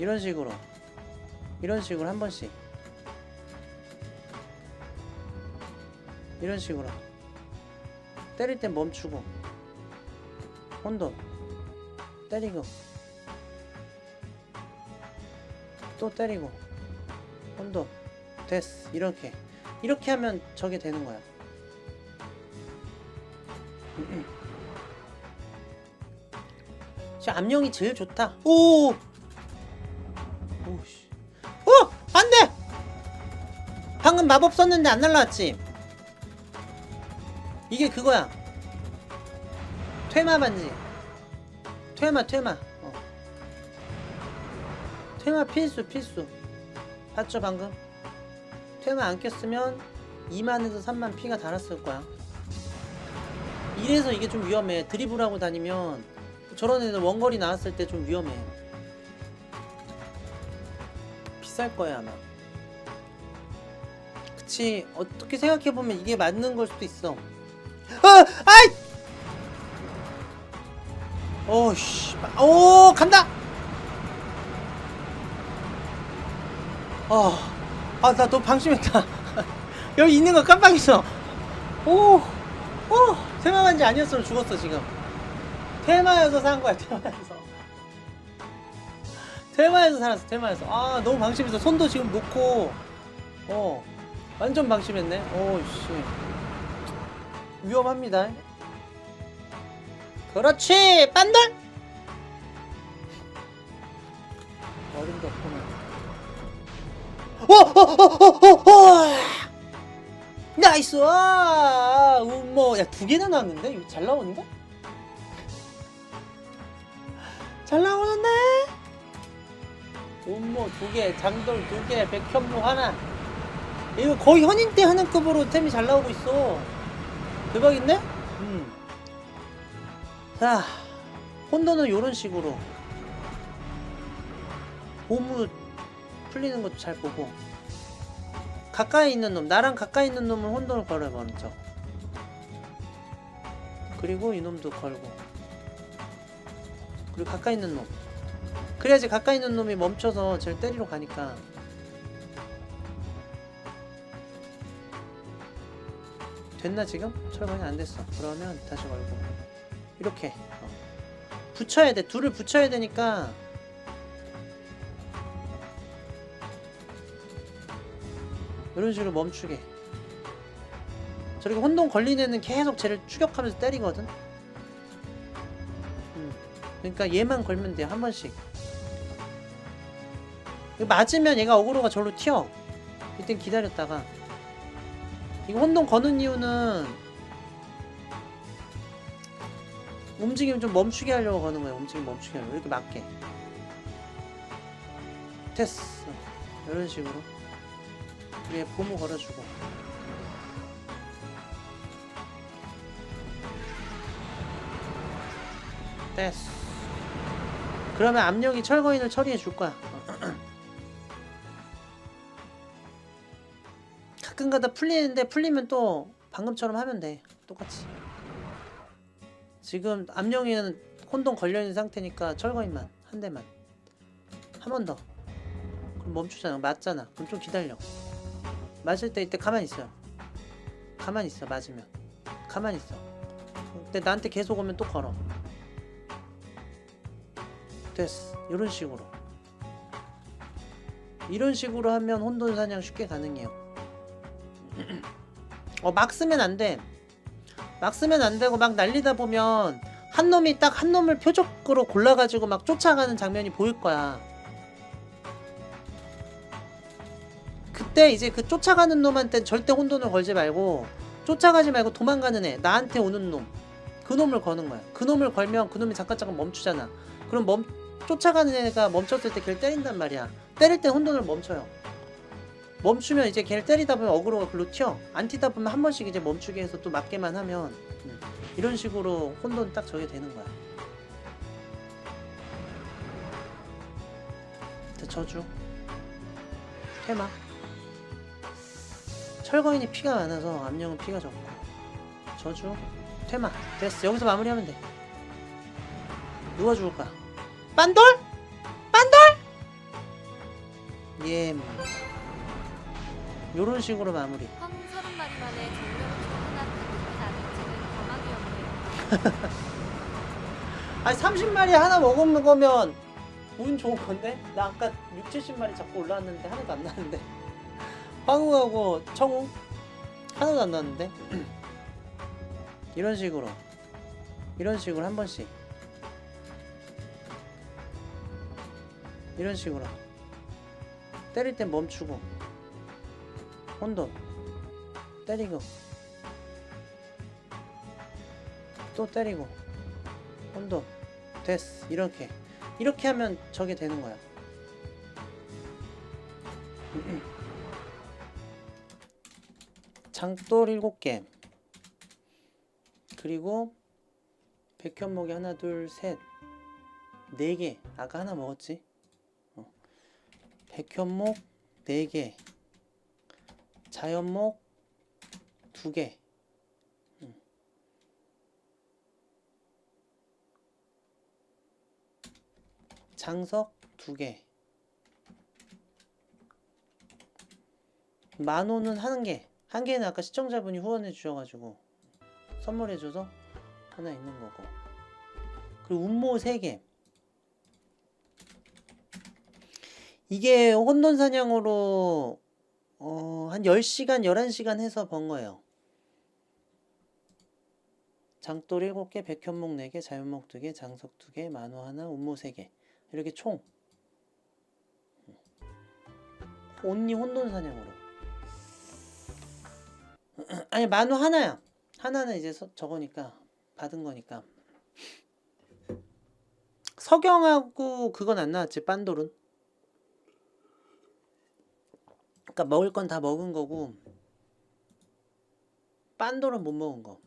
이런 식으로. 이런 식으로 한 번씩. 이런 식으로. 때릴 땐 멈추고. 혼돈 때리고. 또 때리고. 혼돈 됐어. 이렇게. 이렇게 하면 저게 되는 거야. 지금 암령이 제일 좋다. 오 마법 썼는데 안 날라왔지? 이게 그거야. 퇴마 반지 퇴마 퇴마. 어. 퇴마 필수 필수. 봤죠 방금? 퇴마 안 꼈으면 2만에서 3만 피가 달았을 거야. 이래서 이게 좀 위험해. 드리블하고 다니면 저런 애들 원거리 나왔을 때 좀 위험해. 비쌀 거야 아마 그치 어떻게 생각해보면 이게 맞는 걸 수도 있어. 아! 아이! 오씨 오 간다! 어 아 나 너무 방심했다. 여기 있는 거 깜빡했어. 오오 테마반지 아니었으면 죽었어 지금. 테마여서 산 거야 테마여서. 테마에서 살았어 테마에서. 아 너무 방심했어 손도 지금 놓고 어 완전 방심했네. 오씨. 위험합니다. 그렇지 빤돌! 어림도 없구만 오오오오오 나이스! 아, 우모 야 두 개나 나왔는데? 이거 잘 나오는데? 잘 나오는데? 음모 두 개 장돌 두 개 백현무 하나 이거 거의 현인 때 하는 급으로 템이 잘 나오고 있어. 대박인데? 음. 자 혼돈은 요런 식으로. 보무 풀리는 것도 잘 보고. 가까이 있는 놈 나랑 가까이 있는 놈은 혼돈을 걸어요 먼저. 그리고 이놈도 걸고. 그리고 가까이 있는 놈. 그래야지 가까이 있는 놈이 멈춰서 쟤를 때리러 가니까 됐나 지금? 철거는 안 됐어. 그러면 다시 걸고. 이렇게. 어. 붙여야 돼. 둘을 붙여야 되니까. 이런 식으로 멈추게. 저렇게 혼동 걸린 애는 계속 쟤를 추격하면서 때리거든? 음. 그러니까 얘만 걸면 돼요 한 번씩. 맞으면 얘가 어그로가 절로 튀어. 이땐 기다렸다가 이거 혼동 거는 이유는 움직임 좀 멈추게 하려고 거는 거야 움직임 멈추게 하려고. 이렇게 맞게. 됐어. 이런 식으로. 위에 보무 걸어주고. 됐어. 그러면 압력이 철거인을 처리해 줄 거야 가끔가다 풀리는데 풀리면 또 방금처럼 하면 돼. 똑같이. 지금 암령이는 혼동 걸려있는 상태니까 철거인만 한 대만. 한 번 더. 그럼 멈추잖아. 맞잖아. 그럼 좀 기다려. 맞을 때 이때 가만히 있어요 가만히 있어 맞으면. 가만히 있어. 근데 나한테 계속 오면 또 걸어. 됐어. 이런 식으로. 이런 식으로 하면 혼돈 사냥 쉽게 가능해요 어, 막 쓰면 안 돼. 막 쓰면 안 되고 막 날리다 보면 한 놈이 딱 한 놈을 표적으로 골라가지고 막 쫓아가는 장면이 보일 거야. 그때 이제 그 쫓아가는 놈한테 절대 혼돈을 걸지 말고 쫓아가지 말고 도망가는 애, 나한테 오는 놈. 그 놈을 거는 거야. 그 놈을 걸면 그 놈이 잠깐 잠깐 멈추잖아. 그럼 멈 쫓아가는 애가 멈췄을 때 걔를 때린단 말이야. 때릴 때 혼돈을 멈춰요. 멈추면 이제 걔를 때리다 보면 어그로가 글로 튀어. 안 튀다 보면 한 번씩 이제 멈추게 해서 또 맞게만 하면 음, 이런 식으로 혼돈 딱 저게 되는 거야. 자, 저주. 퇴마. 철거인이 피가 많아서 암령은 피가 적고. 저주. 퇴마. 됐어. 여기서 마무리하면 돼. 누가 죽을까? 빤돌? 빤돌? 예 요런 식으로 마무리. 황 서른 마리 만에 정면 충분한 가득히 나는 지는 거막이었네요. 아니 30마리 하나 먹은 거면 운 좋은 건데? 나 아까 6, 70마리 잡고 올라왔는데 하나도 안 나는데. 황후하고 청후 하나도 안 나는데? 이런 식으로. 이런 식으로 한 번씩. 이런 식으로. 때릴 땐 멈추고 혼돈. 때리고. 또 때리고. 혼돈. 됐어 이렇게. 이렇게 하면 저게 되는 거야. 장돌 7개. 그리고 백현목이 하나 둘셋. 네 개. 아까 하나 먹었지? 어. 백현목 4개 자연목 2개 장석 두 개. 만호는 한 개. 한 개는 아까 시청자분이 후원해 주셔가지고 선물해 줘서 하나 있는 거고. 그리고 운모 세 개. 이게 혼돈 사냥으로 어, 한 10시간, 11시간 해서 번 거예요. 장돌 7개, 백현목 4개, 자연목 2개, 장석 2개, 만호 하나, 운모 3개. 이렇게 총. 온리 혼돈 사냥으로. 아니 만호 하나야. 하나는 이제 서, 저거니까 받은 거니까. 석영하고 그건 안 나왔지 빤돌은 그러니까 먹을 건 다 먹은 거고 빤돌은 못 먹은 거